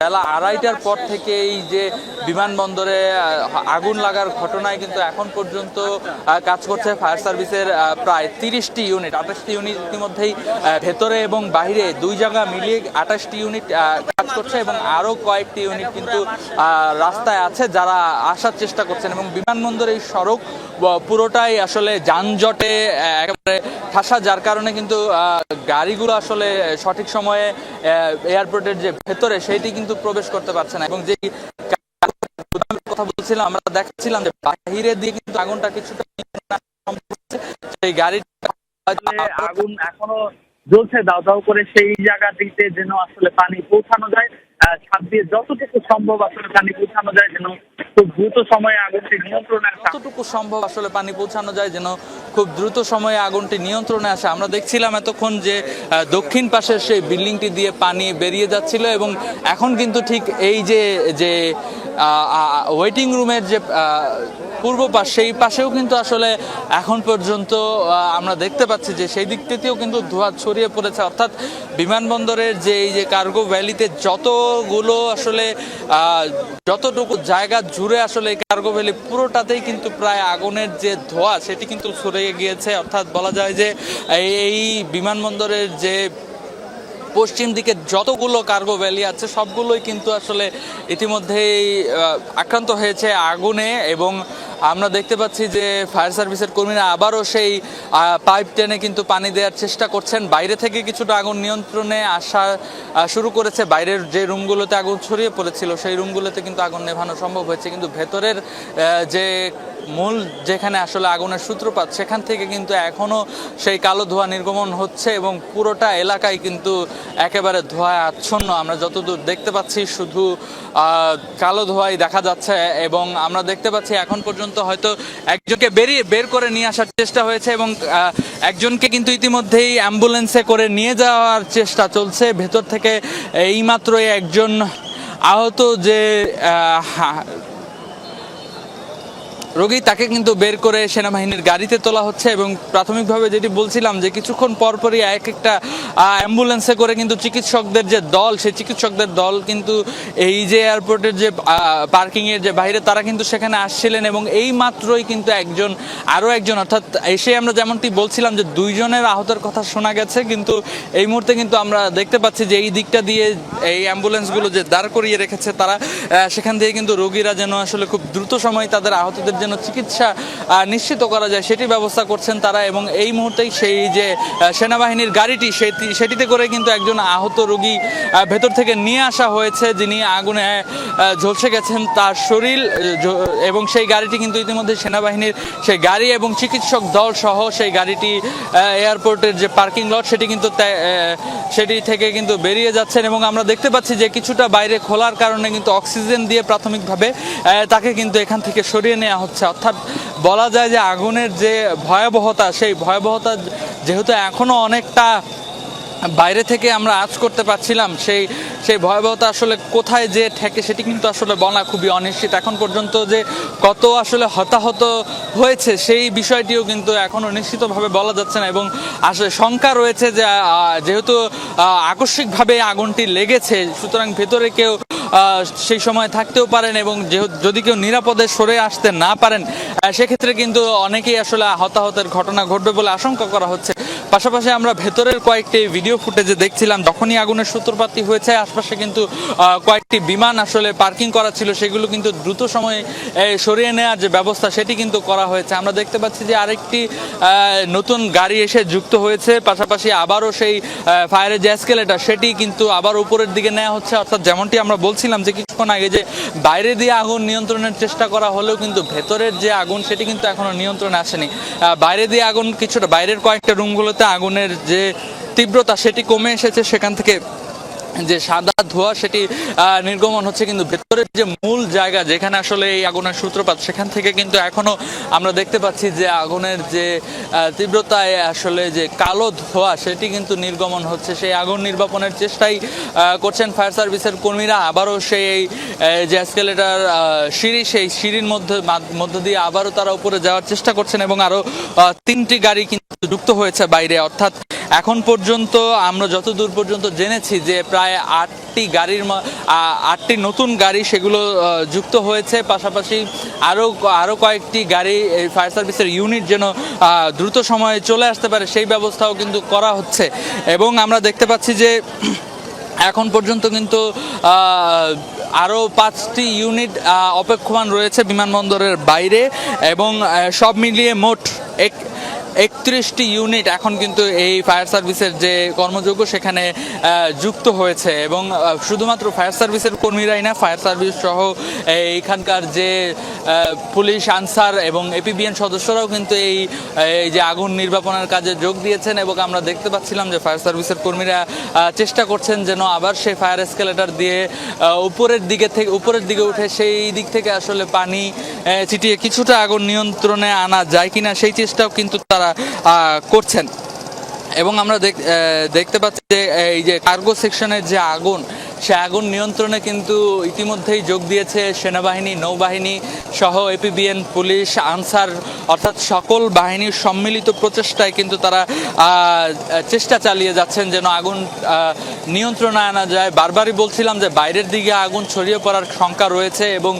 বেলা আড়াইটার পর থেকে এই যে বিমানবন্দরে আগুন লাগার ঘটনায় কিন্তু এখন পর্যন্ত কাজ করছে ফায়ার সার্ভিসের প্রায় তিরিশটি ইউনিট, আঠাশটি ইউনিট ইতিমধ্যেই ভেতরে এবং বাইরে দুই জায়গা মিলিয়ে আঠাশটি ইউনিট কাজ করছে এবং আরও কয়েকটি ইউনিট কিন্তু রাস্তায় আছে যারা আসার চেষ্টা করছেন এবং বিমানবন্দরের এই সড়ক পুরোটাই আসলে যানজটে একেবারে ঠাসা, যার কারণে কিন্তু গাড়িগুলো আসলে সঠিক সময়ে এয়ারপোর্টের যে ভেতরে, সেইটি কিন্তু প্রবেশ করতে পারছে না এবং যে কথা বলছিলাম, আমরা দেখাচ্ছিলাম যে বাহিরে দিয়ে কিন্তু আগুনটা কিছুটা। সেই হয়তো আগুন এখনও জ্বলছে দাও দাও করে সেই জায়গা দিতে যেন আসলে পানি পৌঁছানো যায় দিয়ে যতটুকু সম্ভব আসলে পানি পৌঁছানো যায় যেন খুব দ্রুত সময়ে আগুনটি নিয়ন্ত্রণে আসে। যতটুকু সম্ভব আসলে পানি পৌঁছানো যায় যেন খুব দ্রুত সময়ে আগুনটি নিয়ন্ত্রণে আসে। আমরা দেখছিলাম এতক্ষণ যে দক্ষিণ পাশের সেই বিল্ডিংটি দিয়ে পানি বেরিয়ে যাচ্ছিল এবং এখন কিন্তু ঠিক এই যে যে ওয়েটিং রুমের যে পূর্ব পাশ, সেই পাশেও কিন্তু আসলে এখন পর্যন্ত আমরা দেখতে পাচ্ছি যে সেই দিক থেকেও কিন্তু ধোঁয়া ছড়িয়ে পড়েছে। অর্থাৎ বিমানবন্দরের যে এই যে কার্গো ভ্যালিতে যতগুলো আসলে যতটুকু জায়গা জুড়ে আসলে এই কার্গো ভ্যালি পুরোটাতেই কিন্তু প্রায় আগুনের যে ধোঁয়া, সেটি কিন্তু ছড়িয়ে গিয়েছে। অর্থাৎ বলা যায় যে এই- বিমানবন্দরের যে পশ্চিম দিকে যতগুলো কার্গো ভ্যালি আছে, সবগুলোই কিন্তু আসলে ইতিমধ্যেই আক্রান্ত হয়েছে আগুনে এবং আমরা দেখতে পাচ্ছি যে ফায়ার সার্ভিসের কর্মীরা আবারও সেই পাইপ টেনে কিন্তু পানি দেওয়ার চেষ্টা করছেন। বাইরে থেকে কিছুটা আগুন নিয়ন্ত্রণে আসা শুরু করেছে। বাইরের যে রুমগুলোতে আগুন ছড়িয়ে পড়েছিল, সেই রুমগুলোতে কিন্তু আগুন নেভানো সম্ভব হয়েছে। কিন্তু ভেতরের যে মূল যেখানে আসলে আগুনের সূত্রপাত, সেখান থেকে কিন্তু এখনও সেই কালো ধোঁয়া নির্গমন হচ্ছে এবং পুরোটা এলাকায় কিন্তু একেবারে ধোঁয়ায় আচ্ছন্ন। আমরা যতদূর দেখতে পাচ্ছি, শুধু কালো ধোঁয়াই দেখা যাচ্ছে এবং আমরা দেখতে পাচ্ছি এখন পর্যন্ত হয়তো একজনকে বেরিয়ে বের করে নিয়ে আসার চেষ্টা হয়েছে এবং একজনকে কিন্তু ইতিমধ্যেই অ্যাম্বুলেন্সে করে নিয়ে যাওয়ার চেষ্টা চলছে। ভেতর থেকে এইমাত্রই একজন আহত যে রোগী তাকে কিন্তু বের করে সেনাবাহিনীর গাড়িতে তোলা হচ্ছে এবং প্রাথমিকভাবে যেটি বলছিলাম যে কিছুক্ষণ পরপরই এক একটা অ্যাম্বুলেন্সে করে কিন্তু চিকিৎসকদের যে দল, সেই চিকিৎসকদের দল কিন্তু এই যে এয়ারপোর্টের যে পার্কিংয়ের যে বাইরে তারা কিন্তু সেখানে আসছিলেন এবং এই মাত্রই কিন্তু একজন, আরও একজন, অর্থাৎ এসে আমরা যেমনটি বলছিলাম যে দুইজনের আহতের কথা শোনা গেছে, কিন্তু এই মুহূর্তে কিন্তু আমরা দেখতে পাচ্ছি যে এই দিকটা দিয়ে এই অ্যাম্বুলেন্সগুলো যে দাঁড় করিয়ে রেখেছে তারা সেখান থেকে কিন্তু রোগীরা যেন আসলে খুব দ্রুত সময়ে তাদের আহতদের যেন চিকিৎসা নিশ্চিত করা যায়, সেটি ব্যবস্থা করছেন তারা এবং এই মুহূর্তেই সেই যে সেনাবাহিনীর গাড়িটি, সেটি- সেটিতে করে কিন্তু একজন আহত রোগী ভেতর থেকে নিয়ে আসা হয়েছে, যিনি আগুনে ঝলসে গেছেন তার শরীর এবং সেই গাড়িটি কিন্তু ইতিমধ্যে সেনাবাহিনীর সেই গাড়ি এবং চিকিৎসক দল সহ সেই গাড়িটি এয়ারপোর্টের যে পার্কিং লট, সেটি কিন্তু সেটি থেকে কিন্তু বেরিয়ে যাচ্ছেন এবং আমরা দেখতে পাচ্ছি যে কিছুটা বাইরে খোলার কারণে কিন্তু অক্সিজেন দিয়ে প্রাথমিকভাবে তাকে কিন্তু এখান থেকে সরিয়ে নেওয়া হচ্ছে। অর্থাৎ বলা যায় যে আগুনের যে ভয়াবহতা, সেই ভয়াবহতা যেহেতু এখনও অনেকটা বাইরে থেকে আমরা আজ করতে পারছিলাম, সেই সেই ভয়াবহতা আসলে কোথায় যে ঠেকে সেটি কিন্তু আসলে বলা খুবই অনিশ্চিত। এখন পর্যন্ত যে কত আসলে হতাহত হয়েছে সেই বিষয়টিও কিন্তু এখনও নিশ্চিতভাবে বলা যাচ্ছে না এবং আসলে শঙ্কা রয়েছে যে যেহেতু আকস্মিকভাবে আগুনটি লেগেছে, সুতরাং ভেতরে কেউ সেই সময় থাকতেও পারেন এবং যদি কেউ নিরাপদে সরে আসতে না পারেন সেক্ষেত্রে কিন্তু অনেকেই আসলে হতাহতের ঘটনা ঘটবে বলে আশঙ্কা করা হচ্ছে। পাশাপাশি আমরা ভেতরের কয়েকটি ভিডিও ফুটেজে দেখছিলাম, যখনই আগুনের সূত্রপাতি হয়েছে, আশপাশে কিন্তু কয়েকটি বিমান আসলে পার্কিং করা ছিল, সেগুলো কিন্তু দ্রুত সময়ে সরিয়ে নেওয়ার যে ব্যবস্থা, সেটি কিন্তু করা হয়েছে। আমরা দেখতে পাচ্ছি যে আরেকটি নতুন গাড়ি এসে যুক্ত হয়েছে, পাশাপাশি আবারও সেই ফায়ারের যে এসকেলেটার সেটি কিন্তু আবার উপরের দিকে নেওয়া হচ্ছে। অর্থাৎ যেমনটি আমরা বলছিলাম যে কিছুক্ষণ আগে যে বাইরে দিয়ে আগুন নিয়ন্ত্রণের চেষ্টা করা হলেও কিন্তু ভেতরের যে আগুন, সেটি কিন্তু এখনও নিয়ন্ত্রণে আসেনি। বাইরে দিয়ে আগুন কিছুটা, বাইরের কয়েকটা রুমগুলোতে আগুনের যে তীব্রতা সেটি কমে এসেছে সেখান থেকে যে সাদা ধোঁয়া সেটি নির্গমন হচ্ছে কিন্তু ভেতরের যে মূল জায়গা যেখানে আসলে এই আগুনের সূত্রপাত, সেখান থেকে কিন্তু এখনও আমরা দেখতে পাচ্ছি যে আগুনের যে তীব্রতায় আসলে যে কালো ধোঁয়া সেটি কিন্তু নির্গমন হচ্ছে। সেই আগুন নির্বাপনের চেষ্টাই করছেন ফায়ার সার্ভিসের কর্মীরা। আবারও সেই যে এসকেলেটার সিঁড়ি, সেই সিঁড়ির মধ্যে মধ্য দিয়ে আবারও তারা উপরে যাওয়ার চেষ্টা করছেন এবং আরও তিনটি গাড়ি কিন্তু যুক্ত হয়েছে বাইরে। অর্থাৎ এখন পর্যন্ত আমরা যতদূর পর্যন্ত জেনেছি যে প্রায় প্রায় আটটি গাড়ির আটটি নতুন গাড়ি সেগুলো যুক্ত হয়েছে। পাশাপাশি আরও আরও কয়েকটি গাড়ি এই ফায়ার সার্ভিসের ইউনিট যেন দ্রুত সময়ে চলে আসতে পারে, সেই ব্যবস্থাও কিন্তু করা হচ্ছে। এবং আমরা দেখতে পাচ্ছি যে এখন পর্যন্ত কিন্তু আরও পাঁচটি ইউনিট অপেক্ষমান রয়েছে বিমানবন্দরের বাইরে এবং সব মিলিয়ে মোট এক একত্রিশটি ইউনিট এখন কিন্তু এই ফায়ার সার্ভিসের যে কর্মযোগ্য সেখানে যুক্ত হয়েছে এবং শুধুমাত্র ফায়ার সার্ভিসের কর্মীরাই না ফায়ার সার্ভিস সহ এইখানকার যে পুলিশ, আনসার এবং এপিবিএন সদস্যরাও কিন্তু এই যে আগুন নির্বাপনের কাজে যোগ দিয়েছেন এবং আমরা দেখতে পাচ্ছিলাম যে ফায়ার সার্ভিসের কর্মীরা চেষ্টা করছেন যেন আবার সেই ফায়ার এসকেলেটর দিয়ে উপরের দিকে থেকে, উপরের দিকে উঠে সেই দিক থেকে আসলে পানি ছিটিয়ে কিছুটা আগুন নিয়ন্ত্রণে আনা যায় কিনা সেই চেষ্টাও কিন্তু তারা আহ, করছেন। এবং আমরা দেখতে পাচ্ছি যে এই যে কার্গো সেকশনের যে আগুন সে আগুন নিয়ন্ত্রণে কিন্তু ইতিমধ্যেই যোগ দিয়েছে সেনাবাহিনী, নৌবাহিনী সহ এপিবিএন, পুলিশ, আনসার, অর্থাৎ সকল বাহিনীর সম্মিলিত প্রচেষ্টায় কিন্তু তারা চেষ্টা চালিয়ে যাচ্ছেন যেন আগুন নিয়ন্ত্রণে আনা যায়। বারবারই বলছিলাম যে বাইরের দিকে আগুন ছড়িয়ে পড়ার শঙ্কা রয়েছে এবং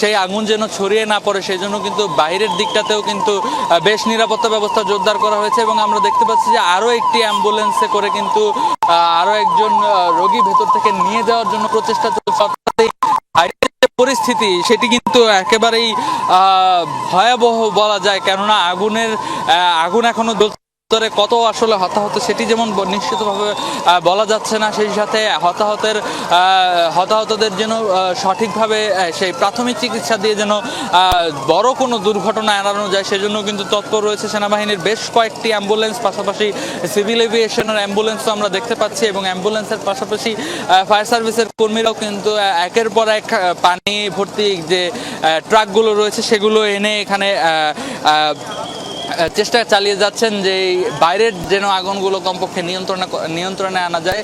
সেই আগুন যেন ছড়িয়ে না পড়ে সেই জন্য কিন্তু বাইরের দিকটাতেও কিন্তু বেশ নিরাপত্তা ব্যবস্থা জোরদার করা হয়েছে এবং আমরা দেখতে পাচ্ছি যে আরও একটি অ্যাম্বুলেন্সে করে কিন্তু আরও একজন রোগী ভেতর থেকে নিয়ে যাওয়ার জন্য প্রচেষ্টা চলছে। পরিস্থিতি, সেটি কিন্তু একেবারেই ভয়াবহ বলা যায়। কেননা আগুনের আগুন এখনও ভিতরে কত আসলে হতাহত সেটি যেমন নিশ্চিতভাবে বলা যাচ্ছে না। সেই সাথে হতাহতের হতাহতদের যেন সঠিকভাবে সেই প্রাথমিক চিকিৎসা দিয়ে যেন বড় কোনো দুর্ঘটনা এড়ানো যায়, সেজন্য কিন্তু তৎপর রয়েছে সেনাবাহিনীর বেশ কয়েকটি অ্যাম্বুলেন্স, পাশাপাশি সিভিল এভিয়েশনের অ্যাম্বুলেন্সও আমরা দেখতে পাচ্ছি এবং অ্যাম্বুলেন্সের পাশাপাশি ফায়ার সার্ভিসের কর্মীরাও কিন্তু একের পর এক পানি ভর্তি যে ট্রাকগুলো রয়েছে, সেগুলো এনে এখানে চেষ্টা চালিয়ে যাচ্ছেন যে বাইরের যেন আগুনগুলো কমপক্ষে নিয়ন্ত্রণে নিয়ন্ত্রণে আনা যায়।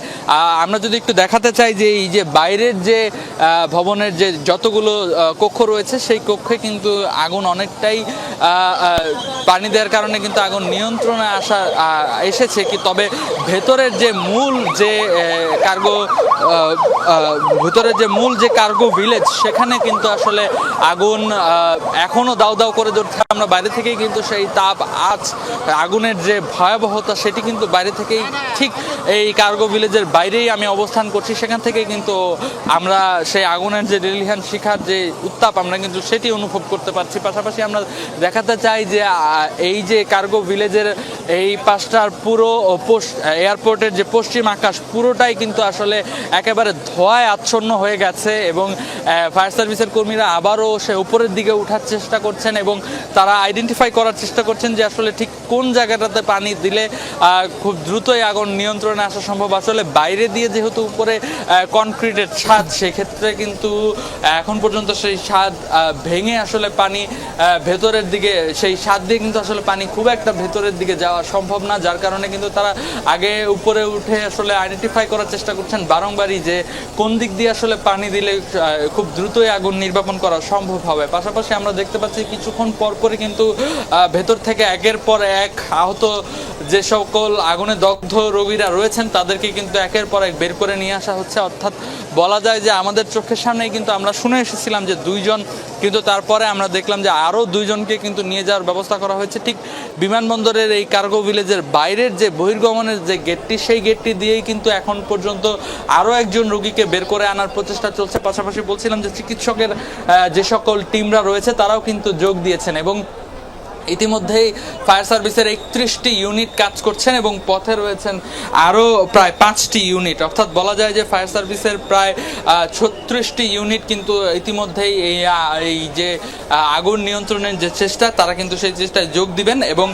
আমরা যদি একটু দেখাতে চাই যে এই যে বাইরের যে ভবনের যে যতগুলো কক্ষ রয়েছে, সেই কক্ষে কিন্তু আগুন অনেকটাই পানি দেওয়ার কারণে কিন্তু আগুন নিয়ন্ত্রণে আসা এসেছে কি তবে ভেতরের যে মূল যে কার্গো ভেতরের যে মূল যে কার্গো ভিলেজ, সেখানে কিন্তু আসলে আগুন এখনও এখনও দাউ দাউ করে জ্বলছে আমরা বাইরে থেকেই কিন্তু সেই তাপ আজ আগুনের যে ভয়াবহতা সেটি কিন্তু বাইরে থেকেই ঠিক এই কার্গো ভিলেজের বাইরেই আমি অবস্থান করছি। সেখান থেকেই কিন্তু আমরা সেই আগুনের যে রিলিহান শিখার যে উত্তাপ আমরা কিন্তু সেটি অনুভব করতে পারছি। পাশাপাশি আমরা দেখাতে চাই যে এই যে কার্গো ভিলেজের এই পাঁচটার পুরো এয়ারপোর্টের যে পশ্চিম আকাশ, পুরোটাই কিন্তু আসলে একেবারে ধোঁয়ায় আচ্ছন্ন হয়ে গেছে এবং ফায়ার সার্ভিসের কর্মীরা আবারও সে উপরের দিকে ওঠার চেষ্টা করছেন এবং তারা আইডেন্টিফাই করার চেষ্টা করছেন যে আসলে ঠিক কোন জায়গাটাতে পানি দিলে খুব দ্রুতই আগুন নিয়ন্ত্রণে আসা সম্ভব। আসলে বাইরে দিয়ে যেহেতু উপরে কনক্রিটের ছাদ, সেক্ষেত্রে কিন্তু এখন পর্যন্ত সেই ছাদ ভেঙে আসলে পানি ভেতরের দিকে, সেই ছাদ দিয়ে কিন্তু আসলে পানি খুব একটা ভেতরের দিকে যাওয়া সম্ভব না, যার কারণে কিন্তু তারা আগে উপরে উঠে আসলে আইডেন্টিফাই করার চেষ্টা করছেন বারংবারই যে কোন দিক দিয়ে আসলে পানি দিলে খুব দ্রুতই আগুন নির্বাপন করা সম্ভব হবে। পাশাপাশি আমরা দেখতে পাচ্ছি কিছুক্ষণ পর পরই কিন্তু ভেতর থেকে একের পর এক আহত যে সকল আগুনে দগ্ধ রোগীরা রয়েছেন, তাদেরকে কিন্তু একের পর এক বের করে নিয়ে আসা হচ্ছে। অর্থাৎ বলা যায় যে আমাদের চোখের সামনেই কিন্তু আমরা শুনে এসেছিলাম যে দুইজন, কিন্তু তারপরে আমরা দেখলাম যে আরও দুইজনকে কিন্তু নিয়ে যাওয়ার ব্যবস্থা করা হয়েছে। ঠিক বিমানবন্দরের এই কার্গো ভিলেজের বাইরের যে বহির্গমনের যে গেটটি, সেই গেটটি দিয়েই কিন্তু এখন পর্যন্ত আরও একজন রোগীকে বের করে আনার প্রচেষ্টা চলছে। পাশাপাশি বলছিলাম যে চিকিৎসকের যে সকল টিমরা রয়েছে, তারাও কিন্তু যোগ দিয়েছেন এবং ইতিমধ্যেই ফায়ার সার্ভিসের একত্রিশটি ইউনিট কাজ করছেন এবং পথে রয়েছেন আরও প্রায় পাঁচটি ইউনিট। অর্থাৎ বলা যায় যে ফায়ার সার্ভিসের প্রায় ছত্রিশটি ইউনিট কিন্তু ইতিমধ্যেই এই যে আগুন নিয়ন্ত্রণের যে চেষ্টা, তারা কিন্তু সেই চেষ্টায় যোগ দিবেন এবং